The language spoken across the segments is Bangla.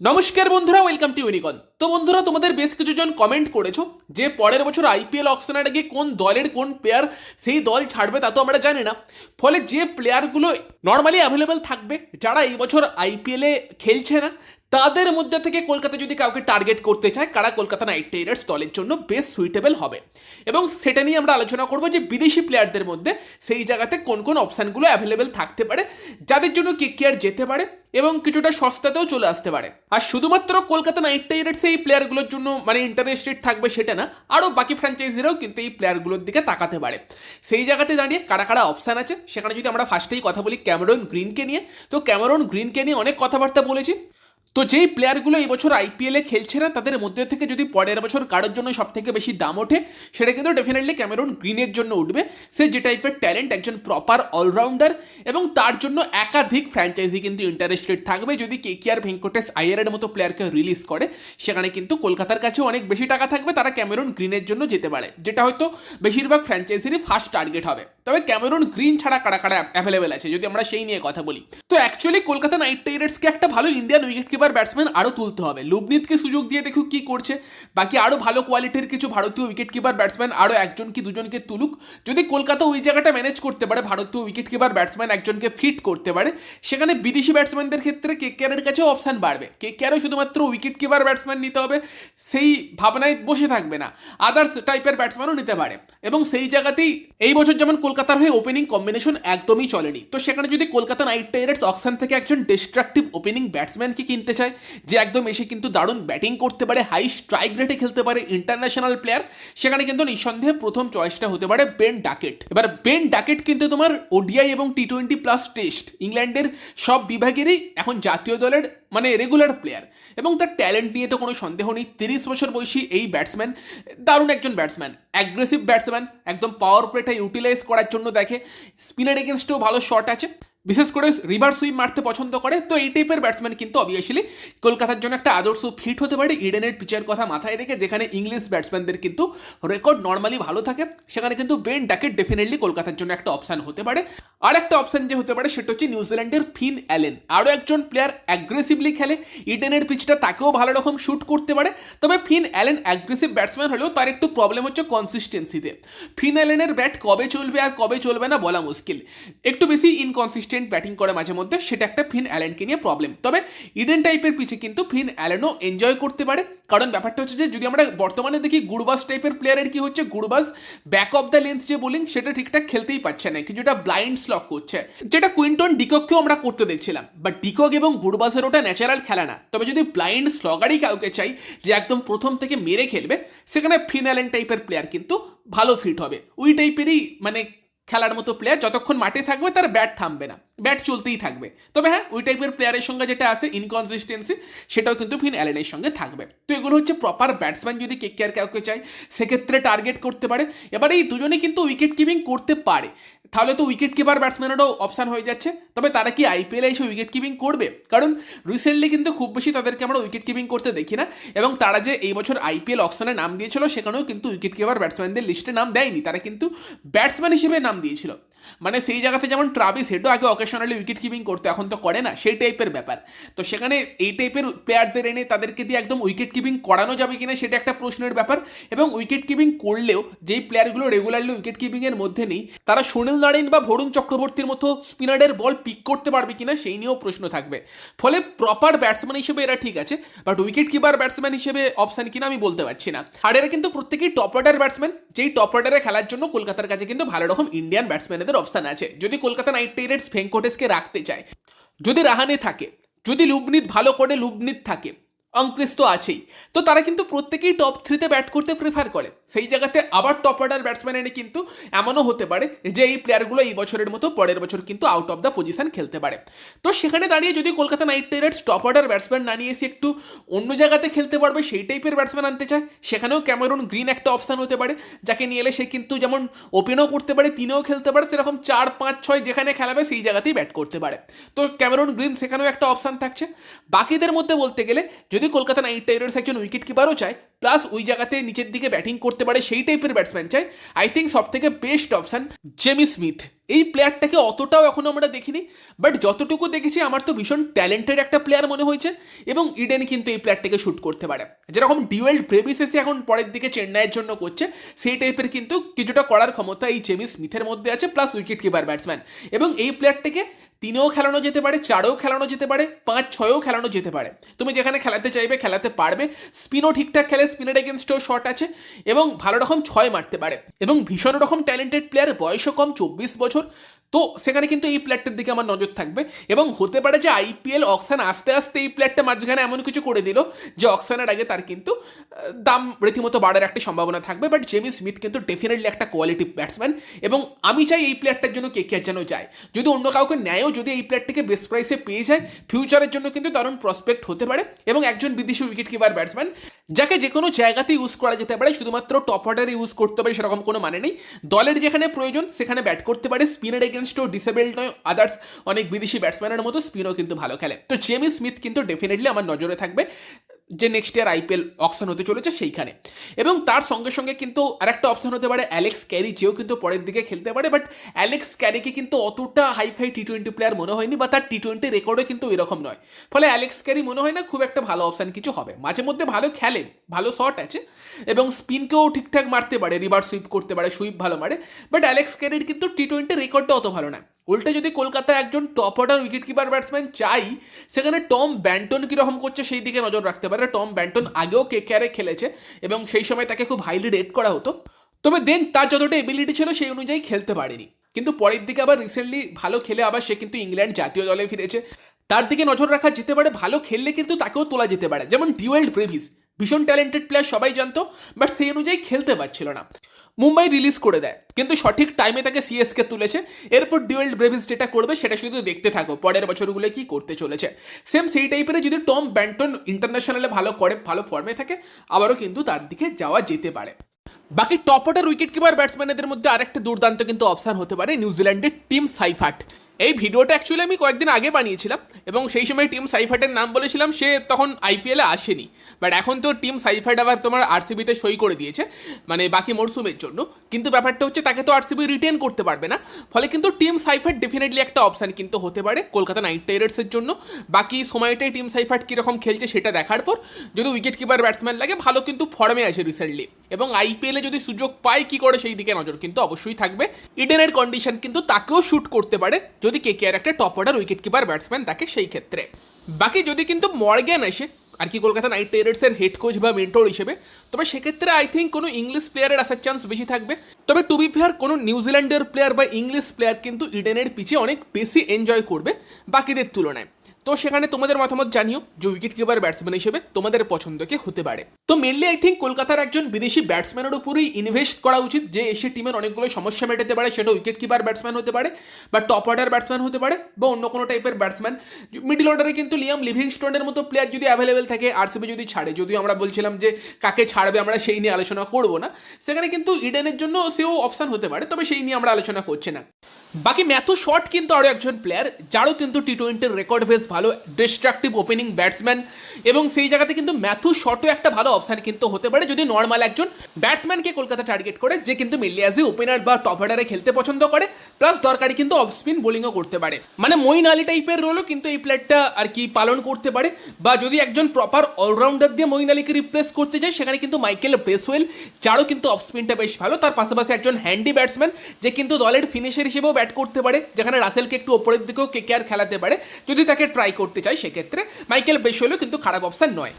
নমস্কার বন্ধুরা ওয়েলকাম টু ইউনিকন তো বন্ধুরা, তোমাদের বেশ কিছু জন কমেন্ট করেছ যে পরের বছর আইপিএল অকশনের আগে কোন দলের কোন প্লেয়ার সেই দল ছাড়বে তা তো আমরা জানি না। ফলে যে প্লেয়ারগুলো নর্মালি অ্যাভেলেবেল থাকবে, যারা এই বছর আইপিএলে খেলছে না, তাদের মধ্যে থেকে কলকাতা যদি কাউকে টার্গেট করতে চায়, কারা কলকাতা নাইট রাইডার্স দলের জন্য বেশ সুইটেবল হবে? এবং সেটা নিয়ে আমরা আলোচনা করব যে বিদেশি প্লেয়ারদের মধ্যে সেই জায়গাতে কোন কোন অপশানগুলো অ্যাভেলেবেল থাকতে পারে, যাদের জন্য কে কেয়ার যেতে পারে এবং কিছুটা সস্তাতেও চলে আসতে পারে। আর শুধুমাত্র কলকাতা নাইট রাইডার্স এই প্লেয়ারগুলোর জন্য মানে ইন্টারেস্টেড থাকবে সেটা না আরও বাকি ফ্র্যাঞ্চাইজিরাও কিন্তু এই প্লেয়ারগুলোর দিকে তাকাতে পারে। সেই জায়গাতে দাঁড়িয়ে কারা কারা অপশান আছে, সেখানে যদি আমরা ফার্স্টেই কথা বলি ক্যামেরন গ্রিনকে নিয়ে। তো ক্যামেরন গ্রিনকে নিয়ে অনেক কথাবার্তা বলেছি। তো যেই প্লেয়ারগুলো এই বছর আইপিএলে খেলছে না, তাদের মধ্যে থেকে যদি পরের বছর কারোর জন্য সব থেকে বেশি দাম ওঠে, সেটা কিন্তু ডেফিনেটলি ক্যামেরন গ্রিনের জন্য উঠবে। সে যে টাইপের ট্যালেন্ট একজন প্রপার অলরাউন্ডার এবং তার জন্য একাধিক ফ্র্যাঞ্চাইজি কিন্তু ইন্টারেস্টেড থাকবে। যদি কে কে আর ভেঙ্কটেশ আইয়ারের মতো প্লেয়ারকে রিলিজ করে, সেখানে কিন্তু কলকাতার কাছে অনেক বেশি টাকা থাকবে, তারা ক্যামেরন গ্রিনের জন্য যেতে পারে, যেটা হয়তো বেশিরভাগ ফ্র্যাঞ্চাইজিরই ফার্স্ট টার্গেট হবে। তবে ক্যামেরন গ্রিন ছাড়া কারা কারা অ্যাভেলেবেল আছে, যদি আমরা সেই নিয়ে কথা বলি। তো অ্যাকচুয়ালি কলকাতা নাইট রাইডার্সকে একটা ভালো ইন্ডিয়ান উইকেট কিপার ব্যাটসম্যান আরও তুলতে হবে। লুবনিতকে সুযোগ দিয়ে দেখুক কি করছে। বাকি আরও ভালো কোয়ালিটির কিছু ভারতীয় উইকেট কিপার ব্যাটসম্যান আরও একজন কি দুজনকে তুলুক। যদি কলকাতা ওই জায়গাটা ম্যানেজ করতে পারে, ভারতীয় উইকেট কিপার ব্যাটসম্যান একজনকে ফিট করতে পারে, সেখানে বিদেশি ব্যাটসম্যানদের ক্ষেত্রে কে কেয়ারের কাছেও অপশান বাড়বে। কে কেয়ারও শুধুমাত্র উইকেট কিপার ব্যাটসম্যান নিতে হবে, সেই ভাবনায় বসে থাকবে না। আদার্স টাইপের ব্যাটসম্যানও নিতে পারে। এবং সেই জায়গাতেই এই বছর যেমন কলকাতার হয়ে ওপেনিং কম্বিনেশন একদমই চলেনি। তো সেখানে যদি কলকাতা নাইট রাইডার্স অকশন থেকে একজন ডিস্ট্রাকটিভ ওপেনিং ব্যাটসম্যানকে কিনতে চায়, যে একদম এসে কিন্তু দারুণ ব্যাটিং করতে পারে হাই স্ট্রাইক রেটে খেলতে পারে ইন্টারন্যাশনাল প্লেয়ার সেখানে কিন্তু নিঃসন্দেহে প্রথম চয়েসটা হতে পারে বেন ডাকেট এবার বেন ডাকেট কিন্তু তোমার ওডিআই এবং টি টোয়েন্টি প্লাস টেস্ট ইংল্যান্ডের সব বিভাগেরই এখন জাতীয় দলের মানে রেগুলার প্লেয়ার এবং তার ট্যালেন্ট নিয়ে তো কোনো সন্দেহ নেই, তিরিশ বছর বয়সী এই ব্যাটসম্যান দারুণ একজন ব্যাটসম্যান অ্যাগ্রেসিভ ব্যাটসম্যান একদম পাওয়ার প্লেটা ইউটিলাইজ করার জন্য দেখে। স্পিনার এগেনস্টেও ভালো শট আছে। বিশেষ করে রিভার সুইপ মারতে পছন্দ করে, তো এই টাইপের ব্যাটসম্যান কিন্তু অবভিয়াসলি কলকাতার জন্য একটা আদর্শ ফিট হতে পারে ইডেনের পিচের কথা মাথায় রেখে, যেখানে ইংলিশ ব্যাটসম্যানদের কিন্তু রেকর্ড নর্মালি ভালো থাকে, সেখানে কিন্তু বেন ডাকেট ডেফিনেটলি কলকাতার জন্য একটা অপশান হতে পারে। আর একটা অপশান যে হতে পারে, সেটা হচ্ছে নিউজিল্যান্ডের ফিন অ্যালেন আরও একজন প্লেয়ার অ্যাগ্রেসিভলি খেলে ইডেনের পিচটা তাকেও ভালো রকম শ্যুট করতে পারে, তবে ফিন অ্যালেন অ্যাগ্রেসিভ ব্যাটসম্যান হলেও তার একটু প্রবলেম হচ্ছে কনসিস্টেন্সিতে ফিন অ্যালেনের ব্যাট কবে চলবে আর কবে চলবে না বলা মুশকিল। একটু বেশি ইনকনসিস্টেন্ট ব্যাটিং করে মাঝে মধ্যে, সেটা একটা ফিন অ্যালেনকে নিয়ে প্রবলেম তবে ইডেন টাইপের পিচে কিন্তু ফিন অ্যালেনও এনজয় করতে পারে। কারণ ব্যাপারটা হচ্ছে যে, যদি আমরা বর্তমানে দেখি গুরবাস টাইপের প্লেয়ারের কি হচ্ছে Gurbaz back of the length যে বোলিং সেটা ঠিকঠাক খেলতেই পারছে না। কিছুটা ব্লাইন্ড স্লক করছে। যেটা কুইন্টন ডিকককেও আমরা করতে দেখছিলাম। বাট ডিকক এবং গুরবাসের ওটা ন্যাচারাল খেলা না। তবে যদি ব্লাইন্ড স্লগারই কাউকে চাই, যে একদম প্রথম থেকে মেরে খেলবে, সেখানে ফিন অ্যালেন টাইপের প্লেয়ার কিন্তু ভালো ফিট হবে। ওই টাইপেরই মানে খেলার মতো প্লেয়ার যতক্ষণ মাঠে থাকবে তার ব্যাট থামবে না। ব্যাট চলতেই থাকবে। তবে হ্যাঁ ওই টাইপের প্লেয়ারের সঙ্গে যেটা আছে ইনকনসিস্টেন্সি সেটাও কিন্তু ফিন অ্যালেনের সঙ্গে থাকবে। তো এগুলো হচ্ছে প্রপার ব্যাটসম্যান যদি কে কে আর কাউকে চায়, সেক্ষেত্রে টার্গেট করতে পারে। এবার এই দুজনে কিন্তু উইকেট কিপিং করতে পারে। তাহলে তো উইকেট কিপার ব্যাটসম্যানেরও অপশান হয়ে যাচ্ছে। তবে তারা কি আইপিএলে এসে উইকেট কিপিং করবে? কারণ রিসেন্টলি কিন্তু খুব বেশি তাদেরকে আমরা উইকেট কিপিং করতে দেখি না। এবং তারা যে এই বছর আইপিএল অপশানে নাম দিয়েছিল, সেখানেও কিন্তু উইকেট কিপার ব্যাটসম্যানদের লিস্টে নাম দেয়নি। তারা কিন্তু ব্যাটসম্যান হিসেবে নাম দিয়েছিল। মানে সেই জায়গাতে যেমন ট্রাভিস হেডও আগে অকেশনালি উইকেট কিপিং করতো, এখন তো করে না, সেই টাইপের ব্যাপার। তো সেখানে এই টাইপের প্লেয়ারদের এনে তাদেরকে দিয়ে একদম উইকেট কিপিং করানো যাবে কিনা সেটা একটা প্রশ্নের ব্যাপার। এবং উইকেট কিপিং করলেও যেই প্লেয়ারগুলো রেগুলারলি উইকেট কিপিংয়ের মধ্যে নেই, তারা সুনীল নারায়ণ বা ভরুণ চক্রবর্তীর মতো স্পিনারের বল পিক করতে পারবে কিনা সেই নিয়েও প্রশ্ন থাকবে। ফলে প্রপার ব্যাটসম্যান হিসেবে এরা ঠিক আছে বাট উইকেট কিপার ব্যাটসম্যান হিসেবে অপশান কিনা আমি বলতে পারছি না। আর এরা কিন্তু প্রত্যেকেই টপ অর্ডার ব্যাটসম্যান যেই টপ অর্ডারে খেলার জন্য কলকাতার কাছে কিন্তু ভালো রকম ইন্ডিয়ান ব্যাটসম্যানদের অপশান আছে। যদি কলকাতা নাইট রাইডার্স ভেঙ্কটেশকে রাখতে চায়, যদি রাহানে থাকে, যদি লুবনিত ভালো করে লুবনিত থাকে অঙ্কৃশ তো আছেই। তো তারা কিন্তু প্রত্যেকেই টপ থ্রিতে ব্যাট করতে প্রেফার করে। সেই জায়গাতে আবার টপ অর্ডার ব্যাটসম্যান এনে কিন্তু এমনও হতে পারে যে এই প্লেয়ারগুলো এই বছরের মতো পরের বছর কিন্তু আউট অফ দ্য পজিশন খেলতে পারে। তো সেখানে দাঁড়িয়ে যদি Kolkata Knight Riders top order batsman না নিয়ে এসে একটু অন্য জায়গাতে খেলতে পারবে, সেই টাইপের ব্যাটসম্যান আনতে চায়, সেখানেও ক্যামেরন গ্রিন একটা অপশান হতে পারে, যাকে নিয়ে এলে সে কিন্তু যেমন ওপেনও করতে পারে, তিনেও খেলতে পারে, সেরকম চার, পাঁচ, ছয় যেখানে খেলাবে সেই জায়গাতেই ব্যাট করতে পারে। তো ক্যামেরন গ্রিন সেখানেও একটা অপশান থাকছে। বাকিদের মধ্যে বলতে গেলে যদি কলকাতা নাইট রাইডার্স একজন উইকেট কিপারও চায় প্লাস ওই জায়গাতে নিচের দিকে ব্যাটিং করতে পারে সেই টাইপের ব্যাটসম্যান চাই আই থিঙ্ক সব থেকে বেস্ট অপশন জেমি স্মিথ এই প্লেয়ারটাকে অতটাও এখনও আমরা দেখিনি বাট যতটুকু দেখেছি আমার তো ভীষণ ট্যালেন্টেড একটা প্লেয়ার মনে হয়েছে, এবং ইডেন কিন্তু এই প্লেয়ারটাকে শ্যুট করতে পারে। যেরকম ডিওয়েল ব্রেভিসেসে এখন পরের দিকে চেন্নাইয়ের জন্য করছে, সেই টাইপের কিন্তু কিছুটা করার ক্ষমতা এই জেমি স্মিথের মধ্যে আছে প্লাস উইকেট কিপার ব্যাটসম্যান এবং এই প্লেয়ারটাকে তিনেও খেলানো যেতে পারে, চারেও খেলানো যেতে পারে, পাঁচ, ছয়ও খেলানো যেতে পারে। তুমি যেখানে খেলাতে চাইবে, খেলাতে পারবে। স্পিনও ঠিকঠাক খেলে স্পিনের এগেনস্টেও শট আছে এবং ভালো রকম ছয় মারতে পারে। এবং ভীষণ রকম ট্যালেন্টেড প্লেয়ার বয়সও কম, চব্বিশ বছর। তো সেখানে কিন্তু এই প্লেয়ারটার দিকে আমার নজর থাকবে। এবং হতে পারে যে আইপিএল অকশান আস্তে আস্তে এই প্লেয়ারটা মাঝখানে এমন কিছু করে দিল যে অকশানের আগে তার কিন্তু দাম রীতিমতো বাড়ার একটা সম্ভাবনা থাকবে। বাট জেমি স্মিথ কিন্তু ডেফিনেটলি একটা কোয়ালিটি ব্যাটসম্যান এবং আমি চাই এই প্লেয়ারটার জন্য কে কে যেন যায়। যদি অন্য কাউকে নেয়ও যদি এই প্লেয়ারটিকে বেস্ট প্রাইসে পেয়ে যায় ফিউচারের জন্য কিন্তু দারুণ প্রসপেক্ট হতে পারে এবং একজন বিদেশি উইকেট কিপার ব্যাটসম্যান যাকে যে কোনো জায়গাতে ইউজ করা যেতে পারে, শুধুমাত্র টপ অর্ডারে ইউজ করতে পারে সেরকম কোনো মানে নেই। দলের যেখানে প্রয়োজন সেখানে ব্যাট করতে পারে স্পিনের এগেনস্টও ডিসেবলড নয় আদার্স অনেক বিদেশি ব্যাটসম্যানের মতো স্পিনও কিন্তু ভালো খেলে। তো জেমি স্মিথ কিন্তু ডেফিনেটলি আমার নজরে থাকবে। যে নেক্সট ইয়ার আইপিএল অপশন হতে চলেছে সেইখানে। এবং তার সঙ্গে সঙ্গে কিন্তু আরেকটা অপশন হতে পারে অ্যালেক্স ক্যারি যেও কিন্তু পরের দিকে খেলতে পারে বাট অ্যালেক্স ক্যারিকে কিন্তু অতটা hi fi T twenty player মনে হয়নি বা তার টি টোয়েন্টি রেকর্ডও কিন্তু এরকম নয়। ফলে অ্যালেক্স ক্যারি মনে হয় না খুব একটা ভালো অপশান কিছু হবে। মাঝে মধ্যে ভালো খেলে, ভালো শট আছে, এবং স্পিনকেও ঠিকঠাক মারতে পারে রিভার সুইপ করতে পারে সুইপ ভালো মারে বাট অ্যালেক্স ক্যারির কিন্তু টি টোয়েন্টি রেকর্ডটা অত ভালো না। উল্টে যদি কলকাতা একজন top order wicket keeper batsman চাই, সেখানে টম ব্যান্টন কীরকম করছে সেই দিকে নজর রাখতে পারে। টম ব্যান্টন আগেও কে কেয়ারে খেলেছে এবং সেই সময় তাকে খুব হাইলি রেট করা হতো। তবে দেন তার যতটা এবিলিটি ছিল সেই অনুযায়ী খেলতে পারেনি। কিন্তু পরের দিকে আবার রিসেন্টলি ভালো খেলে আবার সে কিন্তু ইংল্যান্ড জাতীয় দলে ফিরেছে। তার দিকে নজর রাখা যেতে পারে, ভালো খেললে কিন্তু তাকেও তোলা যেতে পারে। যেমন ডিওয়েল্ড ব্রেভিস, ভীষণ ট্যালেন্টেড প্লেয়ার সবাই জানতো বাট সেই অনুযায়ী খেলতে পারছিল না। মুম্বাই রিলিজ করে দেয়। কিন্তু সঠিক টাইমে তাকে সিএসকে তুলেছে। এরপর ডিওয়েল ব্রেভিস যেটা করবে, সেটা শুধু দেখতে থাকো। পরের বছরগুলো কি করতে চলেছে। সেম সেই টাইপের যদি টম ব্যান্টন ইন্টারন্যাশনালে ভালো করে, ভালো ফর্মে থাকে, আবারও কিন্তু তার দিকে যাওয়া যেতে পারে। বাকি টপ অর্ডার উইকেট কিপার ব্যাটসম্যানদের মধ্যে আরেকটা দুর্দান্ত কিন্তু অপশান হতে পারে নিউজিল্যান্ডের টিম সাইফাট এই ভিডিওটা অ্যাকচুয়ালি আমি কয়েকদিন আগে বানিয়েছিলাম এবং সেই সময় টিম সাইফাটের নাম বলেছিলাম, সে তখন আইপিএলে আসেনি। বাট এখন তো টিম সাইফাট আবার তোমার আরসিবিতে সই করে দিয়েছে মানে বাকি মরসুমের জন্য। কিন্তু ব্যাপারটা হচ্ছে তাকে তো আরসিবি রিটেন করতে পারবে না। ফলে কিন্তু টিম সাইফাট ডেফিনেটলি একটা অপশান কিন্তু হতে পারে কলকাতা নাইট রাইডার্সের জন্য। বাকি সময়টাই টিম সাইফাট কীরকম খেলছে সেটা দেখার পর, যদি উইকেট কিপার ব্যাটসম্যান লাগে, ভালো কিন্তু ফর্মে আসে রিসেন্টলি এবং আইপিএলে যদি সুযোগ পায় কি করে সেই দিকে নজর কিন্তু অবশ্যই থাকবে। ইডেনের কন্ডিশন কিন্তু তাকেও শ্যুট করতে পারে, যদি কে কে আর একটা top order wicket keeper batsman থাকে সেই ক্ষেত্রে। বাকি যদি কিন্তু মর্গ্যান আসে, আর কি কলকাতা নাইট রাইডার্সের হেড কোচ বা মেন্টর হিসেবে, তবে সেক্ষেত্রে আই থিঙ্ক কোনো ইংলিশ প্লেয়ারের আসার চান্স বেশি থাকবে। তবে টু বি ফেয়ার কোনো নিউজিল্যান্ডের প্লেয়ার বা ইংলিশ প্লেয়ার কিন্তু ইডেনের পিছে অনেক বেশি এনজয় করবে বাকিদের তুলনায়। তো সেখানে তোমাদের মতামত জানিও, যে উইকেট কিপার ব্যাটসম্যান হিসেবে তোমাদের পছন্দ কে হতে পারে। তো মেনলি আই থিঙ্ক কলকাতার একজন বিদেশি ব্যাটসম্যানের উপরেই ইনভেস্ট করা উচিত, যে এসে টিমের অনেকগুলো সমস্যা মেটাতে পারে, সেটা উইকেট কিপার ব্যাটসম্যান হতে পারে, বা টপ অর্ডার ব্যাটসম্যান হতে পারে, বা অন্য কোনো টাইপের ব্যাটসম্যান মিডল অর্ডারে কিন্তু লিয়াম লিভিংস্টোনের মতো প্লেয়ার যদি অ্যাভেলেবেল থাকে আরসিবি যদি ছাড়ে, যদিও আমরা বলছিলাম যে কাকে ছাড়বে আমরা সেই নিয়ে আলোচনা করব না, সেখানে কিন্তু ইডেনের জন্য সেও অপশান হতে পারে, তবে সেই নিয়ে আমরা আলোচনা করছি না। বাকি ম্যাথু শট কিন্তু আরও একজন প্লেয়ার যারও কিন্তু টি টোয়েন্টির রেকর্ড বেশ ভালো ডিস্ট্রাকটিভ ওপেনিং ব্যাটসম্যান এবং সেই জায়গাতে কিন্তু ম্যাথু শটও একটা ভালো অপশান কিন্তু হতে পারে। যদি নর্মাল একজন ব্যাটসম্যানকে কলকাতা টার্গেট করে, যে কিন্তু মেনলি অ্যাজ এ ওপেনার বা টপ অর্ডারে খেলতে পছন্দ করে প্লাস দরকারি কিন্তু অফ স্পিন বোলিংও করতে পারে। মানে মইন আলী টাইপের রোলও কিন্তু এই প্লেয়ারটা আর কি পালন করতে পারে। বা যদি একজন প্রপার অলরাউন্ডার দিয়ে মইন আলীকে রিপ্লেস করতে যায়, সেখানে কিন্তু মাইকেল ব্রেসওয়েল যারও কিন্তু অফ স্পিনটা বেশ ভালো। তার পাশাপাশি একজন হ্যান্ডি ব্যাটসম্যান যে কিন্তু দলের ফিনিশার হিসেবেও ব্যাট করতে পারে, যেখানে রাসেলকে একটু ওপরের দিকেও কে খেলাতে পারে। যদি তাকে ট্রাই করতে চায় সেক্ষেত্রে মাইকেল বেশওয়েলও কিন্তু খারাপ অপশান নয়।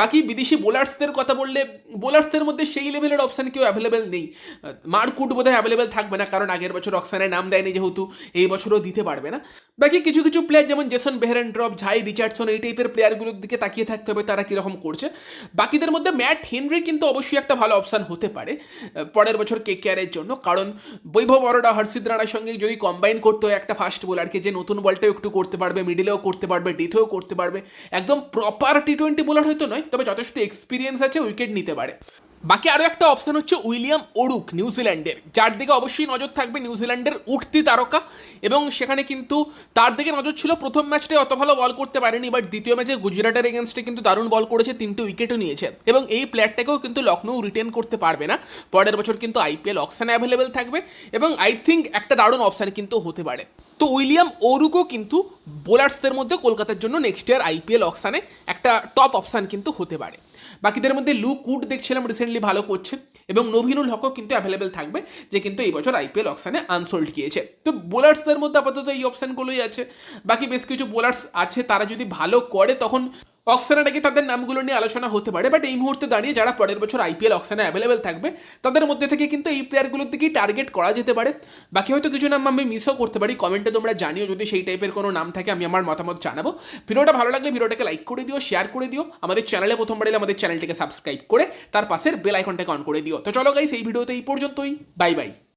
বাকি বিদেশি বোলার্সদের কথা বললে বোলার্সদের মধ্যে সেই লেভেলের অপশান কেউ অ্যাভেলেবেল নেই। মারকুট বোধহয় অ্যাভেলেবেল থাকবে না, কারণ আগের বছর অক্সানে নাম দেয়নি যেহেতু, এই বছরও দিতে পারবে না। বাকি কিছু কিছু প্লেয়ার যেমন Jason Behrendorff Jhye Richardson এই টাইপের প্লেয়ারগুলোর দিকে তাকিয়ে থাকতে হবে, তারা কীরকম করছে। বাকিদের মধ্যে ম্যাট হেনরি কিন্তু অবশ্যই একটা ভালো অপশান হতে পারে পরের বছর কে কেয়ারের জন্য। কারণ বৈভব অরোরা হর্ষিদ রানার সঙ্গে যদি কম্বাইন করতে হয় একটা ফাস্ট বোলারকে যে নতুন বলটাও একটু করতে পারবে মিডিলেও করতে পারবে ডেথেও করতে পারবে। একদম প্রপার টি টোয়েন্টি বোলার হয়তো নয়, তবে যথেষ্ট এক্সপিরিয়েন্স আছে উইকেট নিতে পারে। বাকি আরও একটা অপশান হচ্ছে উইলিয়াম ওরুক নিউজিল্যান্ডের যার দিকে অবশ্যই নজর থাকবে নিউজিল্যান্ডের উঠতি তারকা, এবং সেখানে কিন্তু তার দিকে নজর ছিল প্রথম ম্যাচটায় অত ভালো বল করতে পারেনি বাট দ্বিতীয় ম্যাচে গুজরাটের এগেনস্টে কিন্তু দারুণ বল করেছে, তিনটে উইকেটও নিয়েছে। এবং এই প্লেয়ারটাকেও কিন্তু লখনৌ রিটেন করতে পারবে না। পরের বছর কিন্তু আইপিএল অপশানে অ্যাভেলেবেল থাকবে, এবং আই থিঙ্ক একটা দারুণ অপশান কিন্তু হতে পারে। তো উইলিয়াম ওরুকো কিন্তু বোলার্সদের মধ্যে কলকাতার জন্য নেক্সট ইয়ার আইপিএল অপশানে একটা টপ অপশান কিন্তু হতে পারে। বাকিদের মধ্যে লু কুট দেখছিলাম রিসেন্টলি ভালো করছে এবং নভিনুল হকও কিন্তু অ্যাভেলেবেল থাকবে, যে কিন্তু এই বছর আইপিএল অপশানে আনসোল্ড গিয়েছে। তো বোলার্সদের মধ্যে আপাতত এই অপশানগুলোই আছে। বাকি বেশ কিছু বোলার্স আছে, তারা যদি ভালো করে, তখন অক্সানের আগে তাদের নামগুলো নিয়ে আলোচনা হতে পারে বাট এই মুহূর্তে দাঁড়িয়ে যারা পরের বছর আইপিএল অক্সানে অ্যাভেলেবেল থাকবে, তাদের মধ্যে থেকে কিন্তু এই প্লেয়ারগুলোর দিকেই টার্গেট করা যেতে পারে। বাকি হয়তো কিছু নাম আমি মিসও করতে পারি কমেন্টে তোমরা জানিও যদি সেই টাইপের কোনো নাম থাকে, আমি আমার মতামত জানাব। ভিডিওটা ভালো লাগলে ভিডিওটাকে লাইক করে দিও শেয়ার করে দিও, আমাদের চ্যানেলে প্রথমবার এলে আমাদের চ্যানেলটিকে সাবস্ক্রাইব করে, তার পাশের বেল আইকনটাকে অন করে দিও। তো চলো গাইস এই ভিডিওতে এই পর্যন্তই বাই বাই